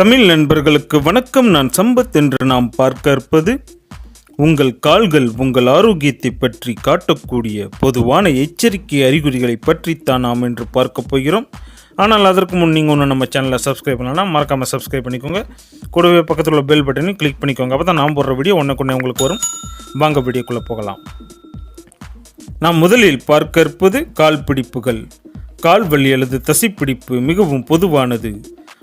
தமிழ் நண்பர்களுக்கு வணக்கம். நான் சம்பத் என்று நாம் பார்க்க இருப்பது உங்கள் கால்கள் உங்கள் ஆரோக்கியத்தை பற்றி காட்டக்கூடிய பொதுவான எச்சரிக்கை அறிகுறிகளை பற்றித்தான் நாம் என்று பார்க்க போகிறோம். ஆனால் அதற்கு முன் நீங்கள் ஒன்று நம்ம சேனலை சப்ஸ்கிரைப் பண்ணலாம் மறக்காமல் சப்ஸ்கிரைப் பண்ணிக்கோங்க. கூடவே பக்கத்தில் உள்ள பெல் பட்டனையும் கிளிக் பண்ணிக்கோங்க. அப்போ தான் நான் போடுற வீடியோ ஒன்றுக்கு உங்களுக்கு வரும். வாங்க வீடியோக்குள்ளே போகலாம். நாம் முதலில் பார்க்க இருப்பது கால் பிடிப்புகள். கால் வலி அல்லது தசைப்பிடிப்பு மிகவும் பொதுவானது.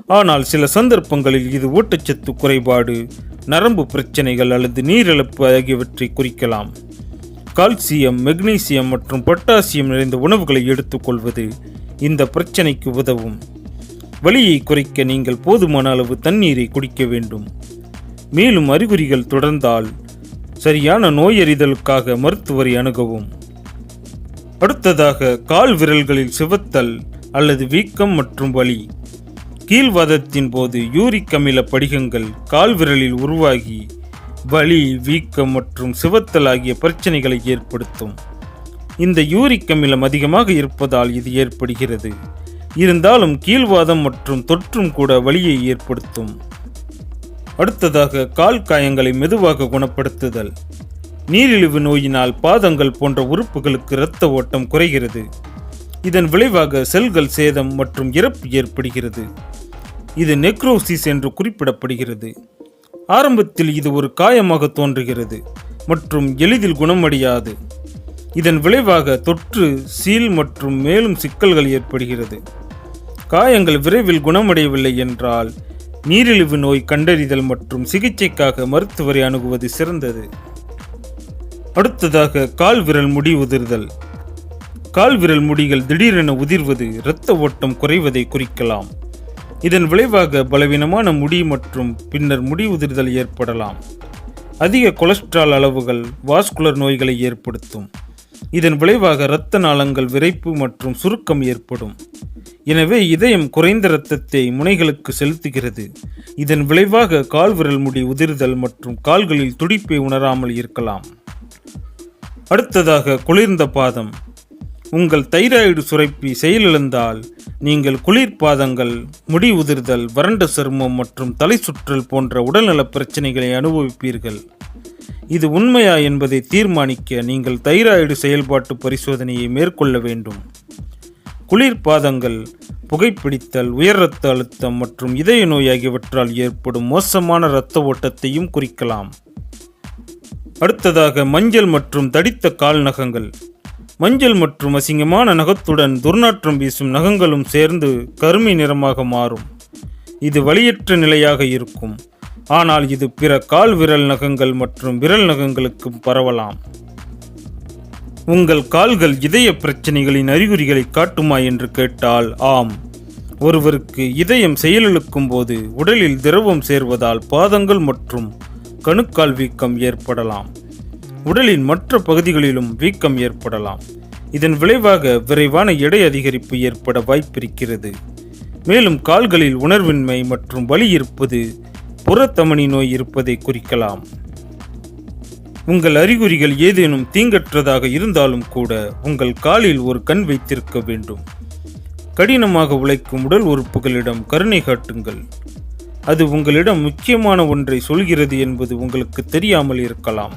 ஆனால் சில சந்தர்ப்பங்களில் இது ஊட்டச்சத்து குறைபாடு நரம்பு பிரச்சனைகள் அல்லது நீரிழப்பு ஆகியவற்றை குறிக்கலாம். கால்சியம் மெக்னீசியம் மற்றும் பொட்டாசியம் நிறைந்த உணவுகளை எடுத்துக்கொள்வது இந்த பிரச்சனைக்கு உதவும். வலியை குறைக்க நீங்கள் போதுமான அளவு தண்ணீரை குடிக்க வேண்டும். மேலும் அறிகுறிகள் தொடர்ந்தால் சரியான நோயறிதலுக்காக மருத்துவரை அணுகவும். அடுத்ததாக கால் விரல்களில் சிவத்தல் அல்லது வீக்கம் மற்றும் வலி. கீழ்வாதத்தின் போது யூரிக் அமில படிகங்கள் கால்விரலில் உருவாகி வலி வீக்கம் மற்றும் சிவத்தல் ஆகிய பிரச்சனைகளை ஏற்படுத்தும். இந்த யூரிக் அமிலம் அதிகமாக இருப்பதால் இது ஏற்படுகிறது. இருந்தாலும் கீழ்வாதம் மற்றும் தொற்றும் கூட வலியை ஏற்படுத்தும். அடுத்ததாக கால் காயங்களை மெதுவாக குணப்படுத்துதல். நீரிழிவு நோயினால் பாதங்கள் போன்ற உறுப்புகளுக்கு இரத்த ஓட்டம் குறைகிறது. இதன் விளைவாக செல்கள் சேதம் மற்றும் இறப்பு ஏற்படுகிறது. இது நெக்ரோசிஸ் என்று குறிப்பிடப்படுகிறது. ஆரம்பத்தில் இது ஒரு காயமாக தோன்றுகிறது மற்றும் எளிதில் குணமடையாது. இதன் விளைவாக தொற்று சீல் மற்றும் மேலும் சிக்கல்கள் ஏற்படுகிறது. காயங்கள் விரைவில் குணமடையவில்லை என்றால் நீரிழிவு நோய் கண்டறிதல் மற்றும் சிகிச்சைக்காக மருத்துவரை அணுகுவது சிறந்தது. அடுத்ததாக கால் விரல் முடி உதிர்தல். கால் விரல் முடிகள் திடீரென உதிர்வது இரத்த ஓட்டம் குறைவதை குறிக்கலாம். இதன் விளைவாக பலவீனமான முடி மற்றும் பின்னர் முடி உதிர்தல் ஏற்படலாம். அதிக கொலஸ்ட்ரால் அளவுகள் வாஸ்குலர் நோய்களை ஏற்படுத்தும். இதன் விளைவாக இரத்த நாளங்கள் விரைப்பு மற்றும் சுருக்கம் ஏற்படும். எனவே இதயம் குறைந்த இரத்தத்தை முனைகளுக்கு செலுத்துகிறது. இதன் விளைவாக கால் விரல் முடி உதிர்தல் மற்றும் கால்களில் துடிப்பை உணராமல் இருக்கலாம். அடுத்ததாக குளிர்ந்த பாதம். உங்கள் தைராய்டு சுரப்பி செயலிழந்தால் நீங்கள் குளிர்பாதங்கள் முடி உதிர்தல் வறண்ட சருமம் மற்றும் தலை சுற்றல் போன்ற உடல்நலப் பிரச்சனைகளை அனுபவிப்பீர்கள். இது உண்மையா என்பதை தீர்மானிக்க நீங்கள் தைராய்டு செயல்பாட்டு பரிசோதனையை மேற்கொள்ள வேண்டும். குளிர்பாதங்கள் புகைப்பிடித்தல் உயர் இரத்த அழுத்தம் மற்றும் இதய நோய் ஆகியவற்றால் ஏற்படும் மோசமான இரத்த ஓட்டத்தையும் குறிக்கலாம். அடுத்ததாக மஞ்சள் மற்றும் தடித்த கால்நகங்கள். மஞ்சள் மற்றும் அசிங்கமான நகத்துடன் துர்நாற்றம் வீசும் நகங்களும் சேர்ந்து கருமை நிறமாக மாறும். இது வலியற்ற நிலையாக இருக்கும். ஆனால் இது பிற கால் விரல் நகங்கள் மற்றும் விரல் நகங்களுக்கும் பரவலாம். உங்கள் கால்கள் இதய பிரச்சனைகளின் அறிகுறிகளை காட்டுமா என்று கேட்டால் ஆம். ஒருவருக்கு இதயம் செயலிழக்கும் போது உடலில் திரவம் சேர்வதால் பாதங்கள் மற்றும் கணுக்கால் வீக்கம் ஏற்படலாம். உடலின் மற்ற பகுதிகளிலும் வீக்கம் ஏற்படலாம். இதன் விளைவாக விரைவான எடை அதிகரிப்பு ஏற்பட வாய்ப்பிருக்கிறது. மேலும் கால்களில் உணர்வின்மை மற்றும் வலி இருப்பது புறத்தமணி நோய் இருப்பதை குறிக்கலாம். உங்கள் அறிகுறிகள் ஏதேனும் தீங்கற்றதாக இருந்தாலும் கூட உங்கள் காலில் ஒரு கண் வைத்திருக்க வேண்டும். கடினமாக உழைக்கும் உடல் உறுப்புகளிடம் கருணை காட்டுங்கள். அது உங்களிடம் முக்கியமான ஒன்றை சொல்கிறது என்பது உங்களுக்கு தெரியாமல் இருக்கலாம்.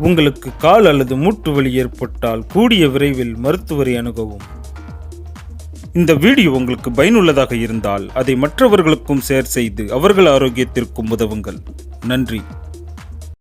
உங்களுக்கு கால் அல்லது மூட்டு வலி ஏற்பட்டால் கூடிய விரைவில் மருத்துவரை அணுகவும். இந்த வீடியோ உங்களுக்கு பயனுள்ளதாக இருந்தால் அதை மற்றவர்களுக்கும் ஷேர் செய்து அவர்கள் ஆரோக்கியத்திற்கும் உதவுங்கள். நன்றி.